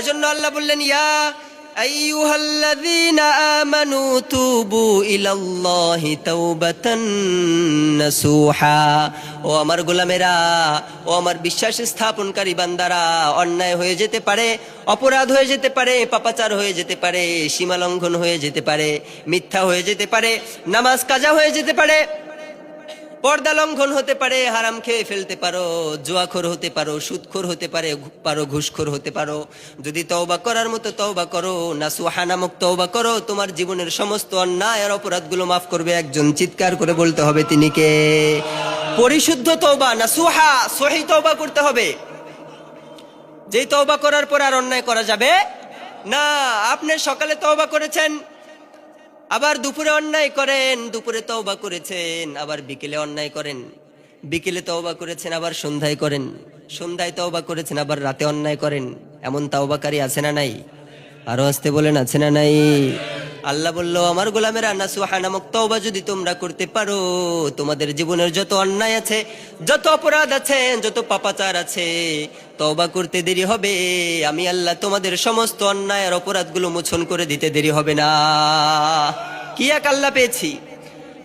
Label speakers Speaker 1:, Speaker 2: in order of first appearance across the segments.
Speaker 1: এজন্য আল্লাহ বললেন, ইয়া তুবু ও আমার গোলামেরা, ও আমার বিশ্বাস স্থাপনকারী বান্দারা, অন্যায় হয়ে যেতে পারে, অপরাধ হয়ে যেতে পারে, পাপাচার হয়ে যেতে পারে সীমা লঙ্ঘন হয়ে যেতে পারে, মিথ্যা হয়ে যেতে পারে, নামাজ কাজা হয়ে যেতে পারে পর্দা লঙ্ঘন হতে পারে, হারাম খেয়ে ফেলতে পারো, জুয়াখোর হতে পারো, সুদখোর হতে পারে পারো, ঘুষখোর হতে পারো। যদি তওবা করার মতো তওবা করো, না সুহা নামক তওবা করো, তোমার জীবনের সমস্ত অন্যায় আর অপরাধগুলো মাফ করবে একজন। চিৎকার করে বলতে হবে তিনি কে? পরিশুদ্ধ তওবা, না সুহা, সহি তওবা করতে হবে। যেই তওবা করার পর আর অন্যায় করা যাবে না। আপনি সকালে তওবা করেছেন আবার দুপুরে অন্যায় করেন, দুপুরে তওবা করেছেন, আবার বিকেলে অন্যায় করেন। বিকেলে তওবা করেছেন, আবার সন্ধ্যায় করেন। সন্ধ্যায় তওবা করেছেন, আবার রাতে অন্যায় করেন। এমন তাওবাকারী আছে না নাই? আরও আসতে বলেন, আছে না নাই? আল্লাহ বলল, আমার গোলামেরা নাসুহা নামক তওবা যদি তোমরা করতে পারো, তোমাদের জীবনের যত অন্যায় আছে, যত অপরাধ আছে, যত পাপাচার আছে তবা করতে দেরি হবে। আমি আল্লাহ তোমাদের সমস্ত অন্যায় আর অপরাধগুলো মোচন করে দিতে দেরি হবে না। কি এক আল্লাহ পেয়েছি?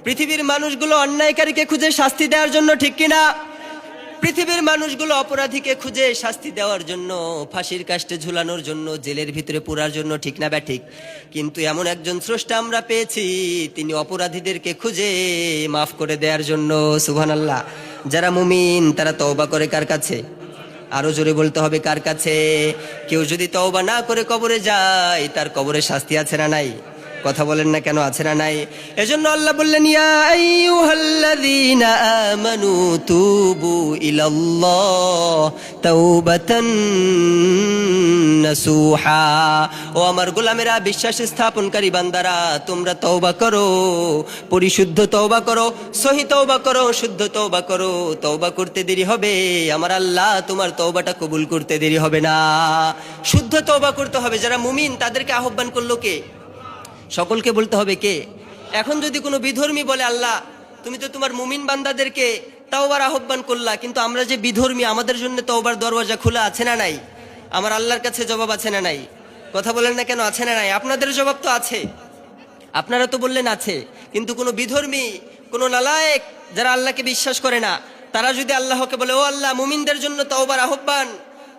Speaker 1: পৃথিবীর মানুষগুলো অন্যায়কারীকে খুঁজে শাস্তি দেওয়ার জন্য ঠিক কিনা? পৃথিবীর মানুষগুলো অপরাধীকে খুঁজে শাস্তি দেওয়ার জন্য, ফাঁসির কাষ্টে ঝুলানোর জন্য, জেলের ভিতরে পুরার জন্য ঠিক না ব্যাঠিক কিন্তু এমন একজন স্রষ্টা আমরা পেয়েছি, তিনি অপরাধীদেরকে খুঁজে মাফ করে দেওয়ার জন্য সুহান আল্লাহ যারা মুমিন, তারা তওবা করে কার কাছে? আরও জোরে বলতে হবে কার কাছে? কেউ যদি তওবা না করে কবরে যায়, তার কবরে শাস্তি আছে না নাই? কথা বলেন না কেন, আছে না নাই? এজন্য আল্লাহ বললেন, ইয়া আইয়ুহাল্লাযীনা আমানু তুবু ইলাল্লাহ তাওবাতান নাসুহা। ও আমার গোলামেরা, বিশ্বাস স্থাপনকারী বান্দারা, তোমরা তওবা করো, পরিশুদ্ধ তওবা করো, সহি তওবা করো, শুদ্ধ তওবা করো। তওবা করতে দেরি হবে, আমার আল্লাহ তোমার তওবাটা কবুল করতে দেরি হবে না। শুদ্ধ তওবা করতে হবে, যারা মুমিন, তাদেরকে আহ্বান করল কে? সকলকে বলতে হবে কে? এখন যদি কোনো বিধর্মী বলে, আল্লাহ, তুমি তো তোমার মুমিন বান্দাদেরকে তাওবার আহ্বান করলা, কিন্তু আমরা যে বিধর্মী, আমাদের জন্য তওবার দরওয়াজা খোলা আছে না নাই? আমার আল্লাহর কাছে জবাব আছে না নাই? কথা বলেন না কেন, আছে না নাই? আপনাদের জবাব তো আছে। আপনারা তো বললেন আছে, কিন্তু কোনো বিধর্মী, কোনো নালায়েক যারা আল্লাহকে বিশ্বাস করে না, তারা যদি আল্লাহকে বলে, ও আল্লাহ, মুমিনদের জন্য তওবার আহ্বান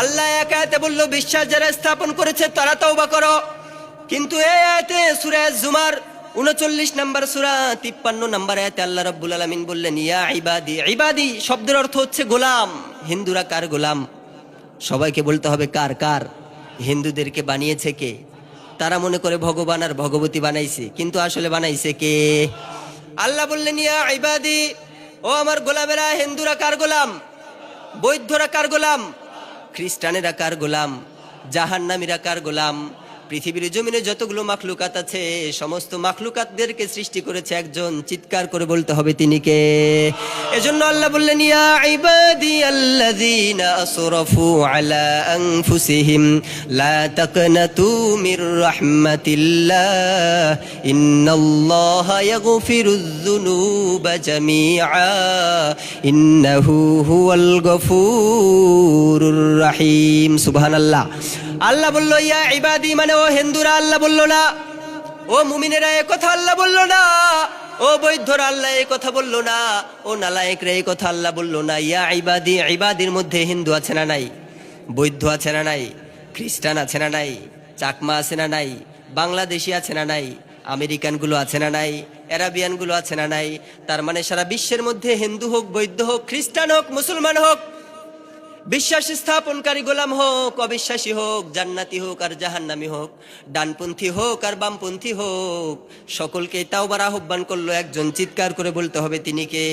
Speaker 1: আল্লাহ একাতে বলল, বিশ্বাস যারা স্থাপন করেছে তারা তওবা করো। কিন্তু এই আয়াতে সূরা জুমার উনচল্লিশ নম্বর, সুরা তিপ্পান্ন নম্বর আয়াতে আল্লাহ রাব্বুল আলামিন বললেন, ইয়া ইবাদি ইবাদি শব্দের অর্থ হচ্ছে গোলাম। হিন্দুরা কার গোলাম? সবাইকে বলতে হবে কার কার? হিন্দুদেরকে বানিয়েছে কে? তারা মনে করে ভগবান আর ভগবতী বানাইছে, কিন্তু আসলে বানাইছে কে? আল্লাহ বললেন, ইয়া ইবাদি, ও আমার গোলামেরা, হিন্দুরা কার গোলাম? বৌদ্ধরা কার গোলাম? খ্রিস্টানেরা কার গোলাম? জাহান্নামীরা কার গোলাম? পৃথিবীর জমিনে যতগুলো মাখলুকাত আছে, সমস্ত মাখলুকাতদেরকে সৃষ্টি করেছে একজন চিৎকার করে বলতে হবে তিনি কে? এজন্য আল্লাহ বললেন, ইয়া ইবাদি আল্লাযীনা আসরাফু আলা আনফুসিহিম, লা তাকনাতু মির রাহমাতিল্লাহ, ইন্নাল্লাহা ইয়াগফিরুয যুনুবা জামিআ, ইন্নাহু হুয়াল গফুরুর রাহিম। সুবহানাল্লাহ। আল্লাহ বলল, ইয়া ইবাদি মানে ও হিন্দুরা, আল্লাহ বলল না। ও মুমিনেরা, এ কথা আল্লাহ বলল না। ও বৈদ্ধরা, আল্লাহ এই কথা বলল না। ও নালায়েকরা এই কথা আল্লাহ বলল না। ইয়া ইবাদি, ইবাদির মধ্যে হিন্দু আছে না নাই? বৈদ্ধ আছে না নাই? খ্রিস্টান আছে না নাই? চাকমা আছে না নাই? বাংলাদেশি আছে না নাই? আমেরিকানগুলো আছে না নাই? অ্যারাবিয়ানগুলো আছে না নাই? তার মানে সারা বিশ্বের মধ্যে হিন্দু হোক, বৈদ্ধ হোক, খ্রিস্টান হোক, মুসলমান হোক বিশ্বাস স্থাপনকারী গোলাম হোক, অবিশ্বাসী হোক, জান্নাতি হোক আর জাহান্নামি হোক, ডানপন্থী হোক আর বামপন্থী হোক, সকলকে তাওবার আহ্বান করল একজন চিৎকার করে বলতে হবে তিনি কে?